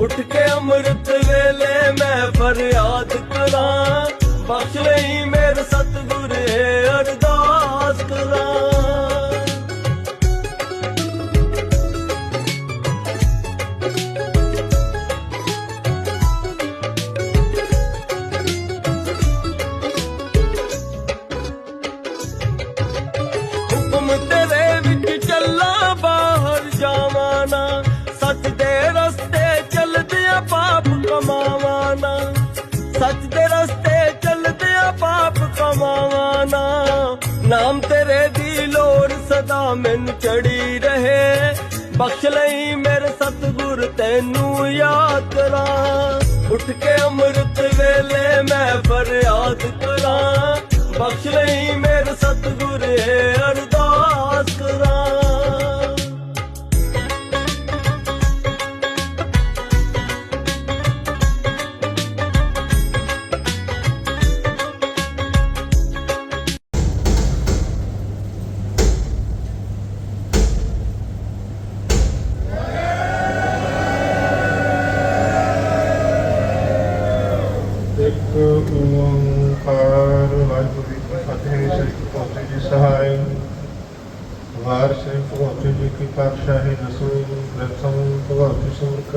ਉੱਠ ਕੇ ਅੰਮ੍ਰਿਤ ਵੇਲੇ ਮੈਂ ਫਰਿਆਦ ਕਰਾਂ ਬਖਸ਼ ਚੱਲਦਿਆਂ ਪਾਪ ਕਮਾਵਾਂ ਨਾ। ਨਾਮ ਤੇਰੇ ਦੀ ਲੋੜ ਸਦਾ ਮੈਨੂੰ ਚੜੀ ਰਹੇ। ਬਖਸ਼ ਲਈ ਮੇਰੇ ਸਤਿਗੁਰ ਤੈਨੂੰ ਯਾਦ ਕਰਾਂ। ਉੱਠ ਕੇ ਅੰਮ੍ਰਿਤ ਵੇਲੇ ਮੈਂ ਫਰਿਆਦ ਕਰਾਂ। ਬਖਸ਼ ਲਈ ਮੇਰੇ ਸਤਿਗੁਰ ਅਰਦਾਸ ਕਰਾਂ।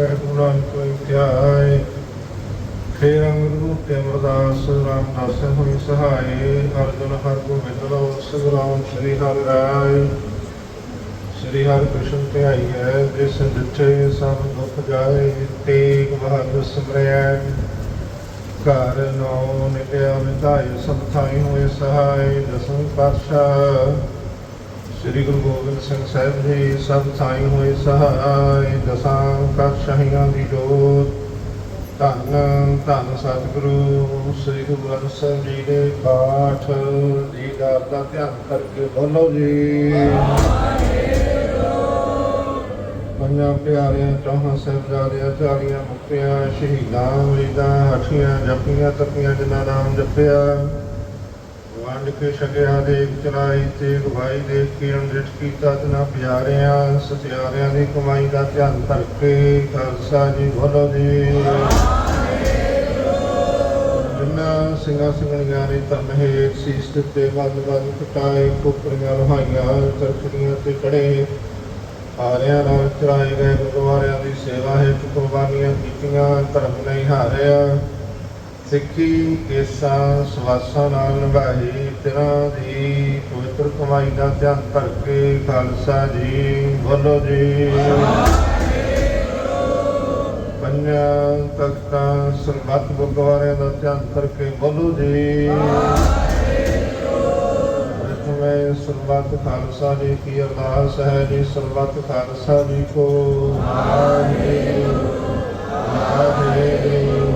ਭਗਵਤੀ ਸੁਰ ਕੈ ਗੁਰਾਂ ਫੇਰ ਅੰਗਰੂ ਤੇ ਅਮਰਦਾਸ ਰਾਮਦਾਸ ਹੋਈ ਸਹਾਇ ਅਰਜੁਨ ਹਰ ਗੋਬਿੰਦ ਲੋ ਸਗਰਾਮ ਸ੍ਰੀ ਹਰਿ ਰਾਇ ਸ੍ਰੀ ਹਰਿ ਕ੍ਰਿਸ਼ਨ ਤੇ ਹੈ ਜਿਸ ਦਿੱਤੇ ਸਭ ਦੁਖ ਜਾਏ, ਤੇਗ ਬਹਾਦਰ ਸਿਮਰਿਆ ਘਰ ਨੌ ਨਿਤਿਆ ਵਿਧਾਇ, ਸਭ ਥਾਈ ਹੋਏ ਸਹਾਇ ਦਸਮ ਪਾਤਸ਼ਾਹ। ਸ੍ਰੀ ਗੁਰੂ ਗੋਬਿੰਦ ਸਿੰਘ ਸਾਹਿਬ ਜੀ, ਸਭ ਥਾਈ ਹੋਏ ਸਹਾਇ, ਦਸਾਂ ਪਾਤਸ਼ਾਹੀਆਂ ਦੀ ਜੋਤ। ਧੰਨ ਧੰਨ ਸਤਿਗੁਰੂ, ਸ੍ਰੀ ਗੁਰੂ ਗ੍ਰੰਥ ਸਾਹਿਬ ਜੀ ਦੇ ਪਾਠ ਦੀ ਦਾ ਧਿਆਨ ਕਰਕੇ ਬੋਲੋ ਜੀ। ਪੰਜਾਂ ਪਿਆਰਿਆਂ, ਚੌਹਾਂ ਸਾਹਿਬਜ਼ਾਦਿਆਂ, ਚਾਲੀਆਂ ਮੁਕਤਿਆਂ, ਸ਼ਹੀਦਾਂ, ਮਰੀਦਾਂ, ਹੱਠੀਆਂ ਜਪੀਆਂ ਤਪੀਆਂ ਜਿਨ੍ਹਾਂ ਨਾਮ ਜਪਿਆ ਵੰਡ ਕੇ ਛਕਿਆ ਦੇ ਚਲਾਈ ਤੇ ਗਵਾਈ ਦੇਖ ਕੇ ਅੰਮ੍ਰਿਤ ਕੀਤਾ ਤਨਾ ਪਿਆਰਿਆਂ, ਸਤਿਆਰਿਆਂ ਦੀ ਕਮਾਈ ਦਾ ਧਿਆਨ ਕਰਕੇ ਖਾਲਸਾ ਜੀ ਬੋਲੋ ਜੀ। ਜਿਨ੍ਹਾਂ ਸਿੰਘਾਂ ਸਿੰਘਣੀਆਂ ਨੇ ਤਮਹੇ ਸੀਸ ਤੇ ਵੱਲ ਵੱਲ ਕਟਾਏ ਕੋਪਰੀਆਂ ਲਹਾਈਆਂ ਤਰਖੜੀਆਂ ਤੇ ਕੜੇ। ਹਾਰਿਆਂ ਨਾਲ ਚੜਾਏ ਗਏ ਗੁਰਦੁਆਰਿਆਂ ਦੀ ਸੇਵਾ ਹੇਠ ਕੁਰਬਾਨੀਆਂ ਕੀਤੀਆਂ, ਧਰਮ ਨਹੀਂ ਹਾਰਿਆ। ਸਿੱਖੀ ਕੇਸਾਂ, ਸਵਾਸਾਂ ਨਾਲ ਨਿਭਾਈ ਤਿਨਾਂ ਦੀ ਪਵਿੱਤਰ ਕਮਾਈ ਦਾ ਧਿਆਨ ਧਰ ਕੇ ਖਾਲਸਾ ਜੀ, ਬੋਲੋ ਜੀ। ਪੰਜਾਂ ਤਖਤਾਂ, ਸਰਬੱਤ ਗੁਰਦੁਆਰਿਆਂ ਦਾ ਧਿਆਨ ਕਰਕੇ ਬੋਲੋ ਜੀ। ਮੈਂ ਸਰਬੱਤ ਖਾਲਸਾ ਜੀ ਕੀ ਅਰਦਾਸ ਹੈ ਜੀ, ਸਰਬੱਤ ਖਾਲਸਾ ਜੀ ਕੋ। ਵਾਹਿਗੁਰੂ ਵਾਹਿਗੁਰੂ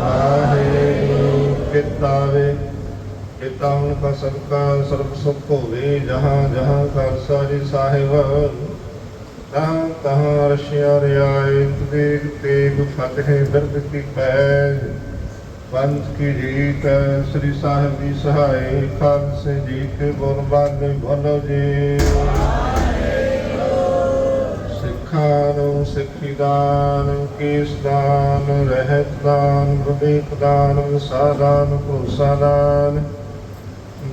ਵਾਹਿਗੁਰੂ ਕਿਤਾਵੇ ਕਿਤਾ ਹੁਣ ਕਾ ਸਦਕਾ, ਸਰਬ ਸੁਖ ਹੋਵੇ, ਜਹਾਂ ਜਹਾਂ ਖਾਲਸਾ ਜੀ ਸਾਹਿਬ। ਤਹਾਂ ਤਹਾਂ ਰਸ਼ਿਆ ਰਿਆਇਤ ਦੇ ਤੇਗ ਫਤਿਹ ਦਰਦ ਕੀ ਪੈਜ। ਪੰਥ ਕੀ ਜੀਤ, ਸ੍ਰੀ ਸਾਹਿਬ ਦੀ ਸਹਾਈ ਖਾਲਸੇ ਜੀ ਕੇ ਬੋਲ ਬਾਲੇ ਬੋਲੋ ਜੀ। ਸਿੱਖਾਂ ਨੂੰ ਸਿੱਖੀ ਦਾਨ, ਕੇਸ ਦਾਨ, ਰਹਿਤ ਦਾਨ, ਵਿਵੇਕ ਦਾਨ ਵਿਸਾਦਾਨ ਭਰੋਸਾ ਦਾਨ।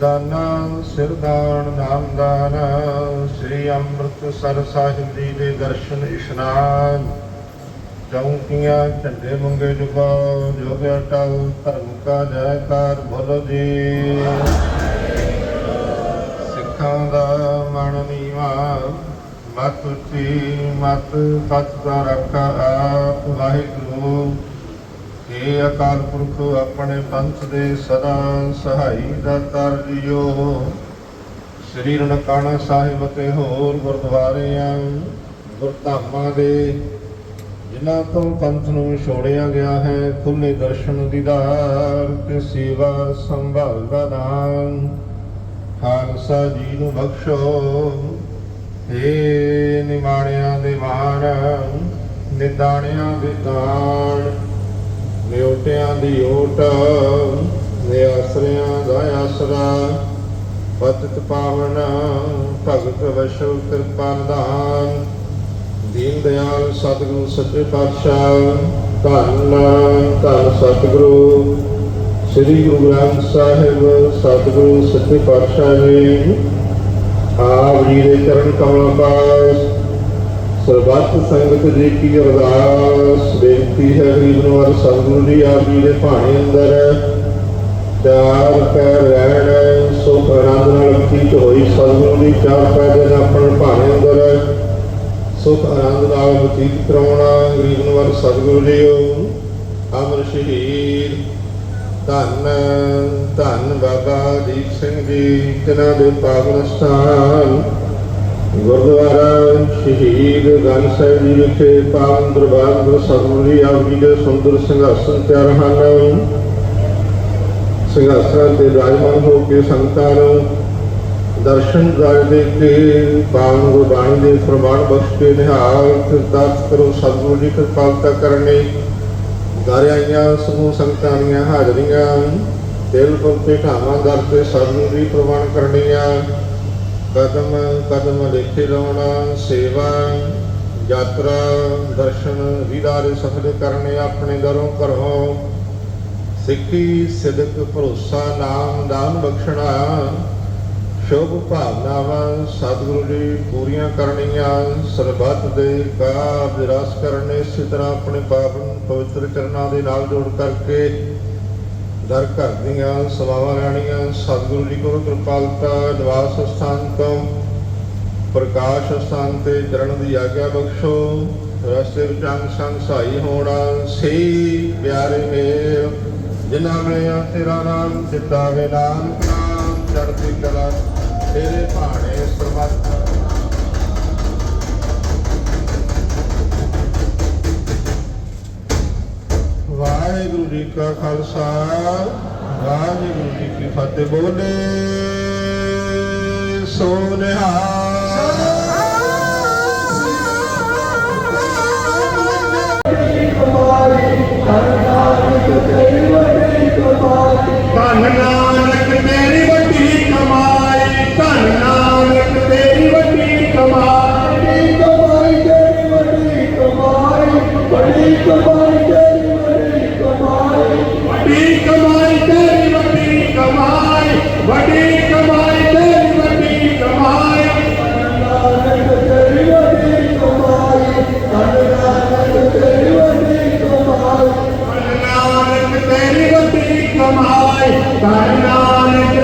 ਦਾਨਾ ਸਿਰਦਾਨ ਨਾਮ ਦਾਨ ਸ੍ਰੀ ਅੰਮ੍ਰਿਤਸਰ ਸਾਹਿਬ ਜੀ ਦੇ ਦਰਸ਼ਨ, ਇਸ਼ਨਾਨ। ਚੌਂਕੀਆਂ ਝੰਡੇ ਮੰਗੇ ਜੁਗਾ ਜੋਗ ਅਟਲ ਧਰਮ ਕਾ ਜੈਕਾਰ ਬੋਲੋ ਜੀ। ਸਿੱਖਾਂ ਦਾ ਮਨ ਨੀਵਾ, ਮਤ ਉੱਚੀ, ਮਤ ਸੱਚ ਦਾ ਰੱਖਾ ਆਪ ਵਾਹਿਗੁਰੂ। ਏ ਅਕਾਲ ਪੁਰਖ, ਆਪਣੇ ਪੰਥ ਦੇ ਸਦਾ ਸਹਾਈ ਦਾ ਤਰ ਜਿਓ ਸ੍ਰੀ ਨਨਕਾਣਾ ਸਾਹਿਬ ਅਤੇ ਹੋਰ ਗੁਰਦੁਆਰਿਆਂ, ਗੁਰਧਾਮਾਂ ਦੇ, ਜਿਨ੍ਹਾਂ ਤੋਂ ਪੰਥ ਨੂੰ ਛੋੜਿਆ ਗਿਆ ਹੈ ਖੁੱਲੇ ਦਰਸ਼ਨ ਦੀਦਾਰ ਤੇ ਸੇਵਾ ਸੰਭਾਲ ਦਾ ਦਾਨ। ਖਾਲਸਾ ਜੀ ਨੂੰ ਬਖਸ਼ੋ। ਏ ਨਿਮਾਣਿਆਂ ਦੇ ਮਾਣ ਨਿਦਾਣਿਆਂ ਦੇ ਦਾਨ। ਨਿਉਟਿਆਂ ਦੀ ਓਟ ਨਿਆਸਰਿਆਂ ਦਾ ਆਸਰਾ। ਪਤਿਤ ਪਾਵਨ, ਭਗਤ ਵਸ਼ਵ ਕਿਰਪਾ ਨਿਧਾਨ। ਦੀਨ ਦਿਆਲ ਸਤਿਗੁਰੂ ਸੱਚੇ ਪਾਤਸ਼ਾਹ, ਧੰਨ ਧੰਨ ਸਤਿਗੁਰੂ। ਸ੍ਰੀ ਗੁਰੂ ਗ੍ਰੰਥ ਸਾਹਿਬ ਸਤਿਗੁਰੂ ਸੱਚੇ ਪਾਤਸ਼ਾਹ ਜੀ, ਆਪ ਜੀ ਦੇ ਚਰਨ ਕਮਲਾਂ ਪਾਸ। ਸਰਬੱਤ ਸੰਗਤ ਜੀ ਕੀ ਅਰਦਾਸ, ਬੇਨਤੀ ਹੈ ਗਰੀਬ ਸਤਿਗੁਰੂ ਜੀ, ਆਪ ਜੀ ਦੇ ਭਾਣੇ ਅੰਦਰ। ਚਾਰ ਪੈਰ ਰਹਿਣ, ਸੁਖ ਆਨੰਦ ਨਾਲ ਬਤੀਤ ਹੋਈ ਸਤਿਗੁਰੂ ਦੀ ਚਾਰ ਪੈਰ ਦੇ ਆਪਣੇ ਭਾਣੇ ਅੰਦਰ। ਸੁਖ ਆਨੰਦ ਨਾਲ ਬਤੀਤ ਕਰਾਉਣਾ, ਗਰੀਬ ਨਿਵਾਰ ਸਤਿਗੁਰੂ ਜੀਓ ਅਮਰ ਸ਼ਹੀਦ। ਧੰਨ ਧੰਨ ਬਾਬਾ ਦੀਪ ਸਿੰਘ ਜੀ, ਜਿਨ੍ਹਾਂ ਦੇ ਪਾਵਨ ਸਥਾਨ ਗੁਰਦੁਆਰਾ ਸ਼ਹੀਦ ਗੰਜ ਸਾਹਿਬ ਜੀ ਵਿਖੇ ਪਾਵਨ ਦਰਬਾਰ ਗੁਰੂ ਸਤਿਗੁਰੂ ਜੀ ਆਪ ਜੀ ਦੇ ਸੁੰਦਰ ਸਿੰਘਾਸਨ ਤਿਆਰ ਹਨ। ਸਿੰਘਾਸਨਾਂ ਤੇ ਰਾਜਮਾਨ ਹੋ ਕੇ ਸੰਗਤਾਂ ਨੂੰ ਦਰਸ਼ਨ ਦਰ ਦੇ ਕੇ ਪਾਵਨ ਗੁਰਬਾਣੀ ਦੇ ਪ੍ਰਮਾਣ ਬਖਸ਼ ਕੇ ਨਿਹਾਲ ਕਿਰਤਾਰਥ ਕਰੋ ਸਤਿਗੁਰੂ ਜੀ ਕਿਰਪਾਲਤਾ ਕਰਨੀ ਘਰ ਸਮੂਹ ਸੰਗਤਾਂ ਦੀਆਂ ਹਾਜ਼ਰੀਆਂ ਦਿਲ ਪੁਰ ਤੇ ਢਾਵਾਂ ਦਰ ਤੇ ਸਤਿਗੁਰੂ ਜੀ ਪ੍ਰਵਾਨ ਕਰਨੀਆਂ। ਕਦਮ ਕਦਮ ਲੇਖੇ ਲਾਉਣਾ, ਸੇਵਾ, ਯਾਤਰਾ, ਦਰਸ਼ਨ ਦੀਦਾਰੇ ਸਫਲ ਕਰਨੇ ਆਪਣੇ ਦਰੋਂ ਘਰੋਂ ਸਿੱਖੀ, ਸਿਦਕ, ਭਰੋਸਾ, ਨਾਮ, ਦਾਨ, ਬਖਸ਼ਣਾ, ਸ਼ੁਭ ਭਾਵਨਾਵਾਂ ਸਤਿਗੁਰੂ ਜੀ ਪੂਰੀਆਂ ਕਰਨੀਆਂ। ਸਰਬੱਤ ਦੇ ਕਾਰਜ ਰਸ ਕਰਨੇ, ਇਸੇ ਤਰ੍ਹਾਂ ਆਪਣੇ ਪਾਵਨ ਪਵਿੱਤਰ ਚਰਨਾਂ ਦੇ ਨਾਲ ਜੋੜ ਕਰਕੇ ਦਰ ਘਰ ਦੀਆਂ ਸੇਵਾਵਾਂ ਲੈਣੀਆਂ, ਸਤਿਗੁਰੂ ਜੀ ਕੋਲ ਕਿਰਪਾਲਤਾ ਨਿਵਾਸ ਸਥਾਨ ਤੋਂ ਪ੍ਰਕਾਸ਼ ਸਥਾਨ ਤੇ ਚਰਨ ਦੀ ਆਗਿਆ ਬਖਸ਼ੋ। ਰਸਤੇ ਵਿੱਚ ਅੰਗ ਸੰਗ ਸਹਾਈ ਹੋਣਾ ਸਹੀ ਪਿਆਰੇ ਮੇਰ, ਜਿਨ੍ਹਾਂ ਮਿਲਿਆ ਤੇਰਾ ਨਾਮ ਜਿਤਾਵੇ ਨਾਮ, ਚੜ੍ਹਦੀ ਕਲਾ ਤੇਰੇ ਭਾਣੇ ਸਰਬੱਤ ਕਾ ਖਾਲਸਾ ਵਾਹਿਗੁਰੂ ਜੀ ਕੀ ਫਤਿਹ। ਬੋਲੇ ਸੋ ਕਮਾਈ